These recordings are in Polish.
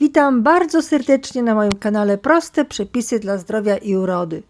Witam bardzo serdecznie na moim kanale Proste Przepisy dla Zdrowia i Urody.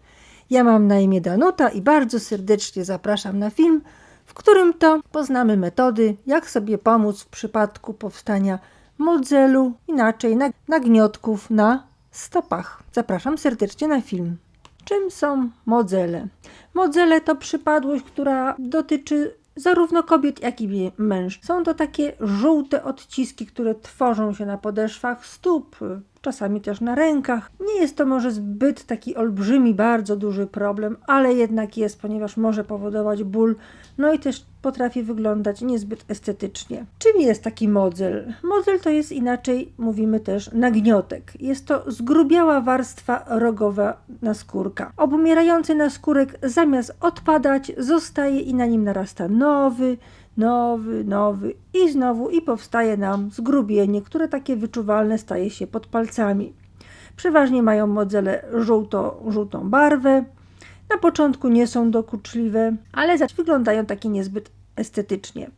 Ja mam na imię Danuta i bardzo serdecznie zapraszam na film, w którym to poznamy metody, jak sobie pomóc w przypadku powstania modzelu, inaczej nag- nagniotków na stopach. Zapraszam serdecznie na film. Czym są modzele? Modzele to przypadłość, która dotyczy zarówno kobiet, jak i mężczyzn. Są to takie żółte odciski, które tworzą się na podeszwach stóp, czasami też na rękach. Nie jest to może zbyt taki olbrzymi, bardzo duży problem, ale jednak jest, ponieważ może powodować ból, no i też potrafi wyglądać niezbyt estetycznie. Czym jest taki modzel? Modzel to jest inaczej, mówimy też, nagniotek. Jest to zgrubiała warstwa rogowa naskórka. Obumierający naskórek zamiast odpadać, zostaje i na nim narasta nowy, nowy, nowy i znowu i powstaje nam zgrubienie, które takie wyczuwalne staje się pod palcami. Przeważnie mają modzele żółto, żółtą barwę. Na początku nie są dokuczliwe, ale zaś wyglądają takie niezbyt estetycznie.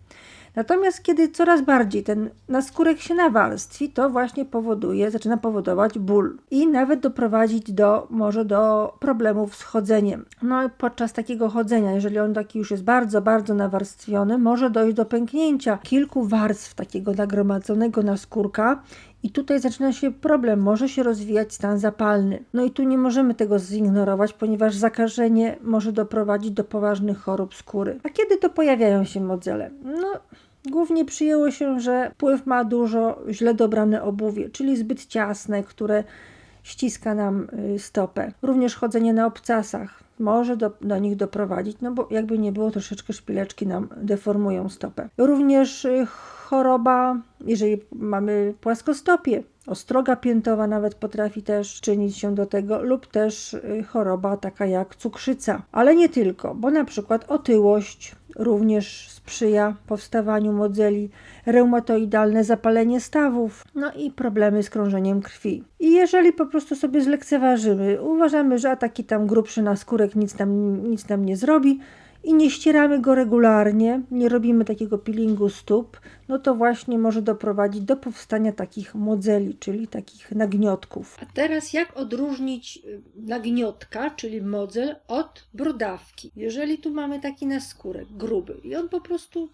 Natomiast kiedy coraz bardziej ten naskórek się nawarstwi, to właśnie powoduje, zaczyna powodować ból i nawet doprowadzić do, może do problemów z chodzeniem. No podczas takiego chodzenia, jeżeli on taki już jest bardzo, bardzo nawarstwiony, może dojść do pęknięcia kilku warstw takiego nagromadzonego naskórka i tutaj zaczyna się problem, może się rozwijać stan zapalny. No i tu nie możemy tego zignorować, ponieważ zakażenie może doprowadzić do poważnych chorób skóry. A kiedy to pojawiają się modzele? No, głównie przyjęło się, że wpływ ma dużo źle dobrane obuwie, czyli zbyt ciasne, które ściska nam y, stopę. Również chodzenie na obcasach może do, do nich doprowadzić, no bo jakby nie było, troszeczkę szpileczki nam deformują stopę. Również y, choroba, jeżeli mamy płaskostopie, ostroga piętowa nawet potrafi też czynić się do tego, lub też y, choroba taka jak cukrzyca. Ale nie tylko, bo na przykład otyłość również sprzyja powstawaniu modzeli, reumatoidalne zapalenie stawów, no i problemy z krążeniem krwi. I jeżeli po prostu sobie zlekceważymy, uważamy, że a taki tam grubszy naskórek nic nam, nic nam nie zrobi, i nie ścieramy go regularnie, nie robimy takiego peelingu stóp, no to właśnie może doprowadzić do powstania takich modzeli, czyli takich nagniotków. A teraz jak odróżnić y, nagniotka, czyli modzel, od brodawki? Jeżeli tu mamy taki naskórek gruby i on po prostu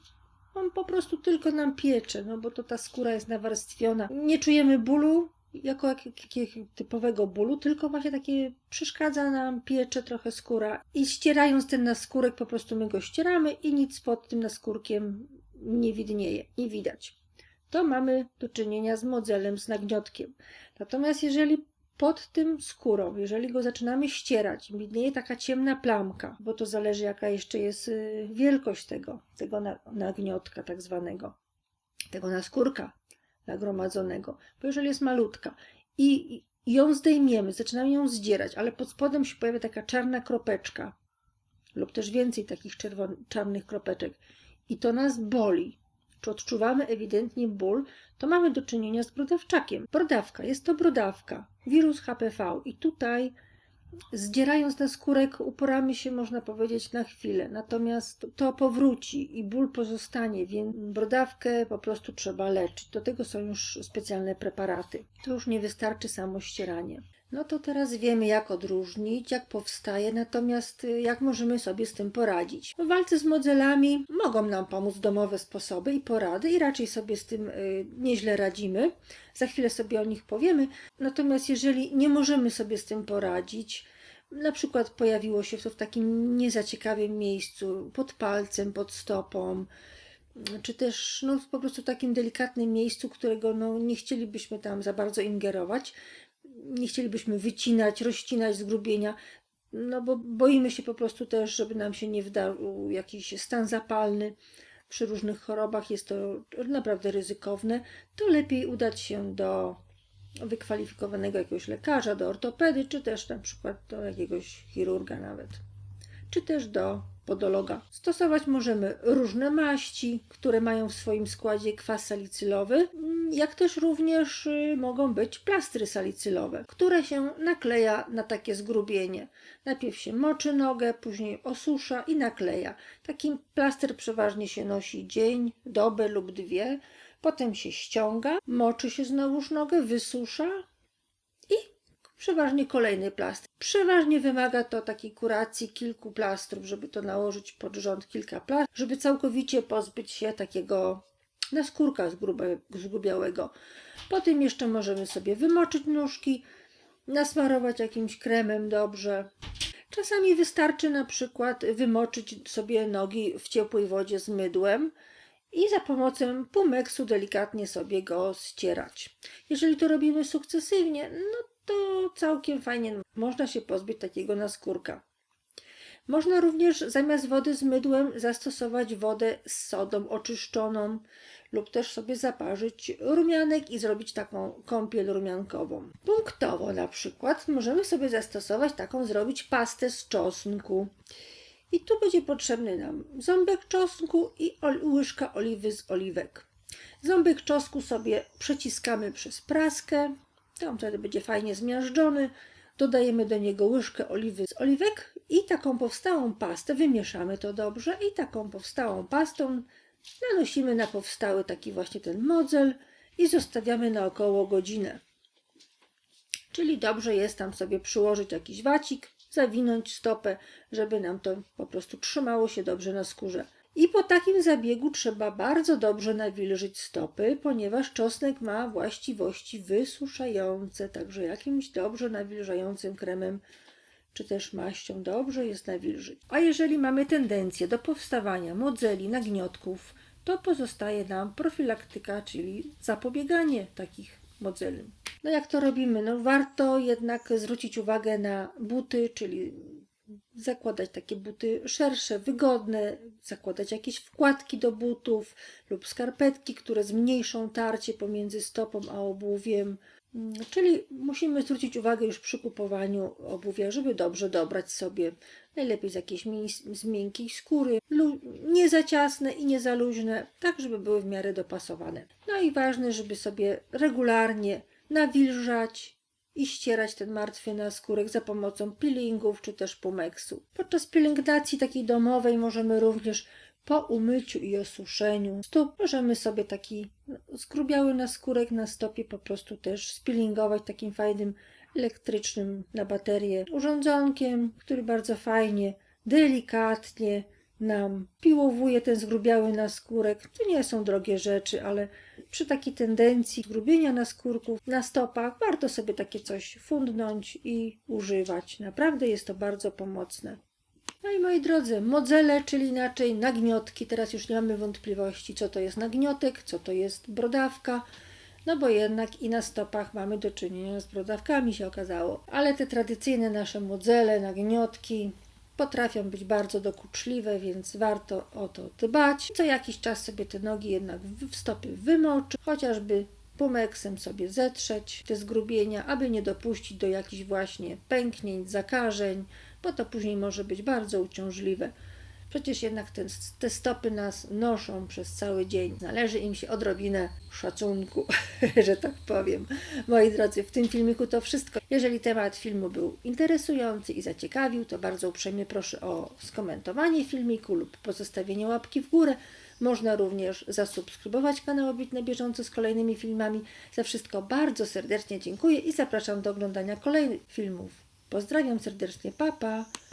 on po prostu tylko nam piecze, no bo to ta skóra jest nawarstwiona. Nie czujemy bólu, jako jakiegoś typowego bólu, tylko właśnie takie przeszkadza nam, piecze trochę skóra i ścierając ten naskórek po prostu my go ścieramy i nic pod tym naskórkiem nie widnieje, nie widać. To mamy do czynienia z modzelem, z nagniotkiem. Natomiast jeżeli pod tym skórą, jeżeli go zaczynamy ścierać, widnieje taka ciemna plamka, bo to zależy jaka jeszcze jest y, wielkość tego, tego nagniotka tak zwanego, tego naskórka, nagromadzonego, bo jeżeli jest malutka i ją zdejmiemy, zaczynamy ją zdzierać, ale pod spodem się pojawia taka czarna kropeczka lub też więcej takich czerwon- czarnych kropeczek i to nas boli, czy odczuwamy ewidentnie ból, to mamy do czynienia z brodawczakiem. Brodawka, jest to brodawka, wirus HPV i tutaj Zdzierając na skórek, uporamy się, można powiedzieć, na chwilę, natomiast to powróci i ból pozostanie, więc brodawkę po prostu trzeba leczyć. Do tego są już specjalne preparaty. To już nie wystarczy samo ścieranie. No to teraz wiemy, jak odróżnić, jak powstaje, natomiast y, jak możemy sobie z tym poradzić. W walce z modzelami mogą nam pomóc domowe sposoby i porady, i raczej sobie z tym y, nieźle radzimy. Za chwilę sobie o nich powiemy. Natomiast jeżeli nie możemy sobie z tym poradzić, na przykład pojawiło się to w takim niezaciekawym miejscu, pod palcem, pod stopą, czy też no, po prostu w takim delikatnym miejscu, którego no, nie chcielibyśmy tam za bardzo ingerować, nie chcielibyśmy wycinać, rozcinać zgrubienia, no bo boimy się po prostu też, żeby nam się nie wdał jakiś stan zapalny. Przy różnych chorobach jest to naprawdę ryzykowne. To lepiej udać się do wykwalifikowanego jakiegoś lekarza, do ortopedy, czy też na przykład do jakiegoś chirurga nawet, czy też do podologa. Stosować możemy różne maści, które mają w swoim składzie kwas salicylowy, jak też również y, mogą być plastry salicylowe, które się nakleja na takie zgrubienie. Najpierw się moczy nogę, później osusza i nakleja. Taki plaster przeważnie się nosi dzień, dobę lub dwie. Potem się ściąga, moczy się znowuż nogę, wysusza przeważnie kolejny plaster. Przeważnie wymaga to takiej kuracji kilku plastrów, żeby to nałożyć pod rząd kilka plastrów, żeby całkowicie pozbyć się takiego naskórka zgrube- zgubiałego. Potem jeszcze możemy sobie wymoczyć nóżki, nasmarować jakimś kremem dobrze. Czasami wystarczy na przykład wymoczyć sobie nogi w ciepłej wodzie z mydłem i za pomocą pumeksu delikatnie sobie go ścierać. Jeżeli to robimy sukcesywnie, no to całkiem fajnie można się pozbyć takiego naskórka. Można również zamiast wody z mydłem zastosować wodę z sodą oczyszczoną lub też sobie zaparzyć rumianek i zrobić taką kąpiel rumiankową. Punktowo na przykład możemy sobie zastosować taką zrobić pastę z czosnku. I tu będzie potrzebny nam ząbek czosnku i łyżka oliwy z oliwek. Ząbek czosnku sobie przeciskamy przez praskę. To on wtedy będzie fajnie zmiażdżony. Dodajemy do niego łyżkę oliwy z oliwek i taką powstałą pastę wymieszamy to dobrze i taką powstałą pastą nanosimy na powstały taki właśnie ten modzel i zostawiamy na około godzinę. Czyli dobrze jest tam sobie przyłożyć jakiś wacik, zawinąć stopę, żeby nam to po prostu trzymało się dobrze na skórze. I po takim zabiegu trzeba bardzo dobrze nawilżyć stopy, ponieważ czosnek ma właściwości wysuszające, także jakimś dobrze nawilżającym kremem czy też maścią dobrze jest nawilżyć. A jeżeli mamy tendencję do powstawania modzeli, nagniotków, to pozostaje nam profilaktyka, czyli zapobieganie takich modzeli. No jak to robimy? No warto jednak zwrócić uwagę na buty, czyli zakładać takie buty szersze, wygodne, zakładać jakieś wkładki do butów lub skarpetki, które zmniejszą tarcie pomiędzy stopą a obuwiem. Mm, Czyli musimy zwrócić uwagę już przy kupowaniu obuwia, żeby dobrze dobrać sobie najlepiej z jakiejś z miękkiej skóry, nie za ciasne i nie za luźne, tak żeby były w miarę dopasowane. No i ważne, żeby sobie regularnie nawilżać i ścierać ten martwy naskórek za pomocą peelingów czy też pumeksu. Podczas pielęgnacji takiej domowej możemy również po umyciu i osuszeniu stóp możemy sobie taki no, zgrubiały naskórek na stopie po prostu też spillingować takim fajnym elektrycznym na baterię urządzonkiem, który bardzo fajnie, delikatnie nam piłowuje ten zgrubiały naskórek. To nie są drogie rzeczy, ale przy takiej tendencji grubienia naskórków na stopach warto sobie takie coś fundnąć i używać. Naprawdę jest to bardzo pomocne. No i moi drodzy, modzele, czyli inaczej nagniotki. Teraz już nie mamy wątpliwości, co to jest nagniotek, co to jest brodawka. No bo jednak i na stopach mamy do czynienia z brodawkami, się okazało. Ale te tradycyjne nasze modzele, nagniotki potrafią być bardzo dokuczliwe, więc warto o to dbać. Co jakiś czas sobie te nogi jednak w stopy wymoczyć, chociażby pumeksem sobie zetrzeć te zgrubienia, aby nie dopuścić do jakichś właśnie pęknięć, zakażeń, bo to później może być bardzo uciążliwe. Przecież jednak ten, te stopy nas noszą przez cały dzień. Należy im się odrobinę szacunku, że tak powiem. Moi drodzy, w tym filmiku to wszystko. Jeżeli temat filmu był interesujący i zaciekawił, to bardzo uprzejmie proszę o skomentowanie filmiku lub pozostawienie łapki w górę. Można również zasubskrybować kanał, być na bieżąco z kolejnymi filmami. Za wszystko bardzo serdecznie dziękuję i zapraszam do oglądania kolejnych filmów. Pozdrawiam serdecznie, papa. Pa.